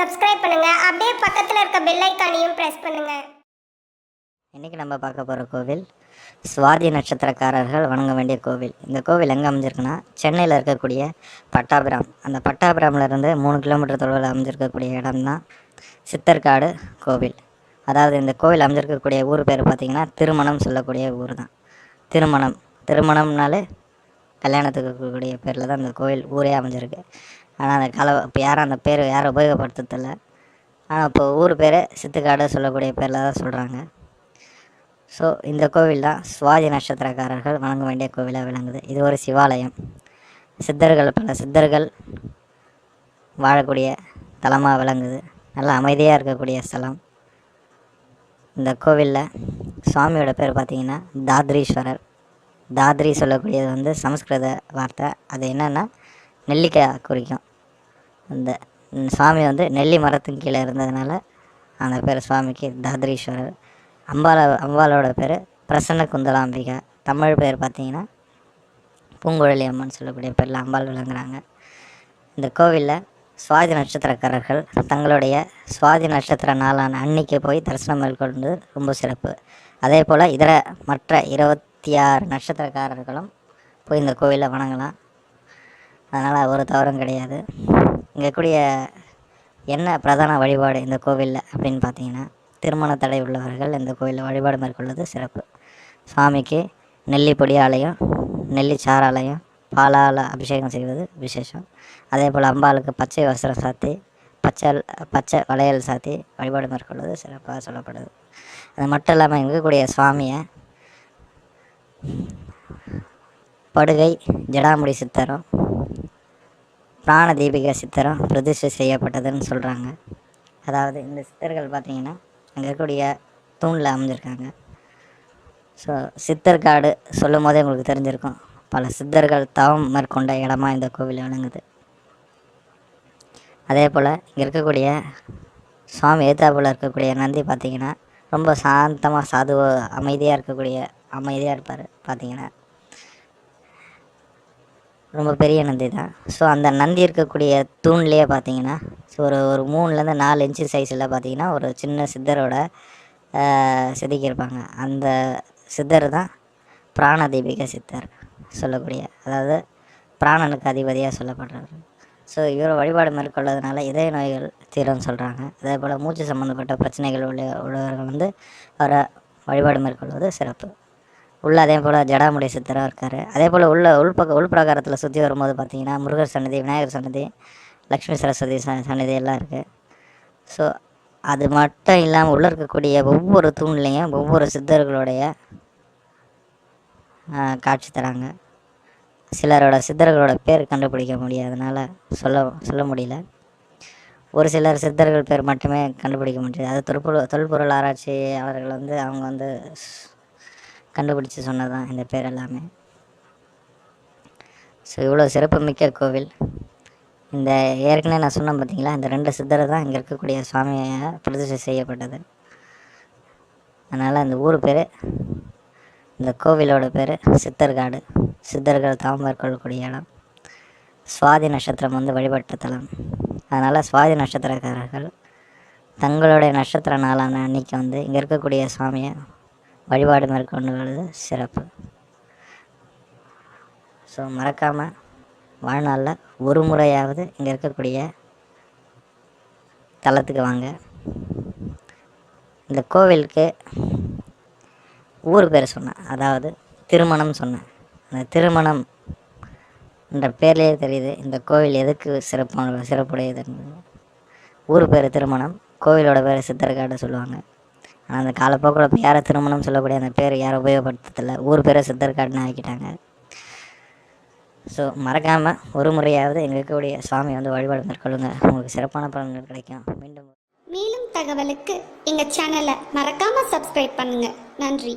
Subscribe பண்ணுங்க. அப்படியே பக்கத்தில் இருக்க பெல் ஐக்கானையும் பிரஸ் பண்ணுங்க. இன்றைக்கி நம்ம பார்க்க போகிற கோவில் சுவாதி நட்சத்திரக்காரர்கள் வணங்க வேண்டிய கோவில். இந்த கோவில் எங்கே அமைஞ்சிருக்குன்னா சென்னையில் இருக்கக்கூடிய பட்டாபிராம். அந்த பட்டாபிராமிலிருந்து மூணு கிலோமீட்டர் தொலைவில் அமைஞ்சிருக்கக்கூடிய இடம்தான் சித்தர்காடு கோவில். அதாவது இந்த கோவில் அமைஞ்சிருக்கக்கூடிய ஊர் பேர் பார்த்திங்கன்னா திருமணம் சொல்லக்கூடிய ஊர் தான் திருமணம். திருமணம்னாலே கல்யாணத்துக்கு இருக்கக்கூடிய பேரில் தான் இந்த கோவில் ஊரே அமைஞ்சிருக்கு. ஆனால் அந்த கலவை இப்போ யாரும் அந்த பேர் யாரும் உபயோகப்படுத்துறதில்ல. ஆனால் இப்போ ஊர் பேர் சித்துக்காடு சொல்லக்கூடிய பேரில் தான் சொல்கிறாங்க ஸோ இந்த கோவில் தான் சுவாதி நட்சத்திரக்காரர்கள் வணங்க வேண்டிய கோவிலாக விளங்குது. இது ஒரு சிவாலயம். சித்தர்கள் பல சித்தர்கள் வாழக்கூடிய தலமாக விளங்குது. நல்லா அமைதியாக இருக்கக்கூடிய ஸ்தலம். இந்த கோவிலில் சுவாமியோட பேர் பார்த்தீங்கன்னா தாத்ரீஸ்வரர். தாத்ரி சொல்லக்கூடியது வந்து சமஸ்கிருத வார்த்தை. அது என்னென்னா நெல்லிக்காய் குறிக்கும். இந்த சுவாமி வந்து நெல்லி மரத்தின் கீழே இருந்ததுனால அந்த பேர் சுவாமிக்கு தாத்ரீஸ்வரர். அம்பால அம்பாலோட பேர் பிரசன்ன குந்தலாம்பிகா தமிழ் பேர் பார்த்தீங்கன்னா பூங்குழலி அம்மன் சொல்லக்கூடிய பேரில் அம்பாள் விளங்குறாங்க. இந்த கோவிலில் சுவாதி நட்சத்திரக்காரர்கள் தங்களுடைய சுவாதி நட்சத்திர நாளான அன்னைக்கு போய் தரிசனம் மேற்கொண்டு ரொம்ப சிறப்பு. அதே போல் இதர மற்ற இருபத்தி ஆறு நட்சத்திரக்காரர்களும் போய் இந்த கோவிலில் வணங்கலாம். அதனால் ஒரு தவறும் கிடையாது. இங்கே கூடிய என்ன பிரதான வழிபாடு இந்த கோவிலில் அப்படின்னு பார்த்தீங்கன்னா திருமண தடை உள்ளவர்கள் இந்த கோவிலில் வழிபாடு மேற்கொள்வது சிறப்பு. சுவாமிக்கு நெல்லி பொடியாலையும் நெல்லிச்சாராலயம் பாலால் அபிஷேகம் செய்வது விசேஷம். அதே போல் அம்பாளுக்கு பச்சை வஸ்திரம் சாத்தி பச்சை பச்சை வளையல் சாத்தி வழிபாடு மேற்கொள்வது சிறப்பாக சொல்லப்படுது. அது மட்டும் இல்லாமல் இருக்கக்கூடிய சுவாமியை படுகை ஜடாமுடி சித்தரும் பிராண தீபிகா சித்தரும் பிரதிஷ்டை செய்யப்பட்டதுன்னு சொல்கிறாங்க அதாவது இந்த சித்தர்கள் பார்த்தீங்கன்னா அங்கே இருக்கக்கூடிய தூணில் அமைஞ்சிருக்காங்க ஸோ சித்தர் காடு சொல்லும் போதே உங்களுக்கு தெரிஞ்சிருக்கும். பல சித்தர்கள் தவம் மேற்கொண்ட இடமா இந்த கோவில் விளங்குது. அதே போல் இங்கே இருக்கக்கூடிய சுவாமி ஏத்தாப்பில் இருக்கக்கூடிய நந்தி பார்த்தீங்கன்னா ரொம்ப சாந்தமாக சாது அமைதியாக இருக்கக்கூடிய அமைதியாக இருப்பார் பார்த்தீங்கன்னா ரொம்ப பெரிய நந்தி தான். ஸோ அந்த நந்தி இருக்கக்கூடிய தூண்லேயே பார்த்தீங்கன்னா ஸோ ஒரு ஒரு மூணுலேருந்து நாலு இன்ச்சு சைஸில் பார்த்தீங்கன்னா ஒரு சின்ன சித்தரோட செதுக்கியிருப்பாங்க அந்த சித்தர் தான் பிராண தீபிகா சித்தர் சொல்லக்கூடிய அதாவது பிராணனுக்கு அதிபதியாக சொல்லப்படுறாரு. ஸோ இவர் வழிபாடு மேற்கொள்வதனால இதய நோய்கள் தீரும்னு சொல்கிறாங்க அதே போல் மூச்சு சம்மந்தப்பட்ட பிரச்சனைகள் உள்ள உள்ளவர்கள் வந்து அவரை வழிபாடு மேற்கொள்வது சிறப்பு. உள்ளே அதே போல் ஜடாமுடி சித்தராக இருக்கார். அதே போல் உள்ள உள்பக்க உள்பிரகாரத்தில் சுற்றி வரும்போது பார்த்தீங்கன்னா முருகர் சன்னதி விநாயகர் சன்னதி லக்ஷ்மி சரஸ்வதி ச சன்னதி எல்லாம் இருக்குது ஸோ அது மட்டும் இல்லாமல் உள்ளே இருக்கக்கூடிய ஒவ்வொரு தூண்லேயும் ஒவ்வொரு சித்தர்களுடைய காட்சி தராங்க. சிலரோட சித்தர்களோட பேர் கண்டுபிடிக்க முடியாதனால சொல்ல சொல்ல முடியல. ஒரு சிலர் சித்தர்கள் பேர் மட்டுமே கண்டுபிடிக்க முடியாது. அது தொல்பொருள் தொல்பொருள் ஆராய்ச்சி அவர்கள் வந்து அவங்க வந்து கண்டுபிடிச்சி கண்டுபிடிச்சு சொன்னதான் இந்த பேர் எல்லாமே. ஸோ இவ்வளோ சிறப்புமிக்க கோவில். இந்த ஏற்கனவே நான் சொன்னேன் பார்த்தீங்களா இந்த ரெண்டு சித்தரை தான் இங்கே இருக்கக்கூடிய சுவாமியை பிரதிஷ்டை செய்யப்பட்டது. அதனால் இந்த ஊர் பேர் இந்த கோவிலோட பேர் சித்தர்காடு. சித்தர்கள் தவம் மேற்கொள்ளக்கூடிய இடம். சுவாதி நட்சத்திரம் வந்து வழிபட்ட தலம். அதனால் சுவாதி நட்சத்திரக்காரர்கள் தங்களுடைய நட்சத்திர நாளான அன்னைக்கு வந்து இங்கே இருக்கக்கூடிய சுவாமியை வழிபாடு மேற்கொண்டு வருது சிறப்பு. ஸோ மறக்காமல் வாழ்நாளில் ஒரு முறையாவது இங்கே இருக்கக்கூடிய தளத்துக்கு வாங்க. இந்த கோவிலுக்கு ஊர் பேர் சொன்னேன். அதாவது திருமணம் சொன்னேன். அந்த திருமணம் என்ற பேர்லேயே தெரியுது இந்த கோவில் எதுக்கு சிறப்பான சிறப்புடையது ஊர் பேர் திருமணம் கோவிலோட பேர் சித்தர்காடு சொல்லுவாங்க. அந்த காலப்போக்கில் இப்போ யாரை திருமணம் சொல்லக்கூடிய அந்த பேர் யாரும் உபயோகப்படுத்ததில்லை. ஊர் பேரை சித்தர்காடுன்னு ஆக்கிட்டாங்க. ஸோ மறக்காமல் ஒரு முறையாவது எங்கள் இருக்கக்கூடிய சுவாமி வந்து வழிபாடு மேற்கொள்ளுங்க. உங்களுக்கு சிறப்பான பலன்கள் கிடைக்கும். மீண்டும் மேலும் தகவலுக்கு எங்கள் சேனலை மறக்காமல் சப்ஸ்கிரைப் பண்ணுங்கள் நன்றி.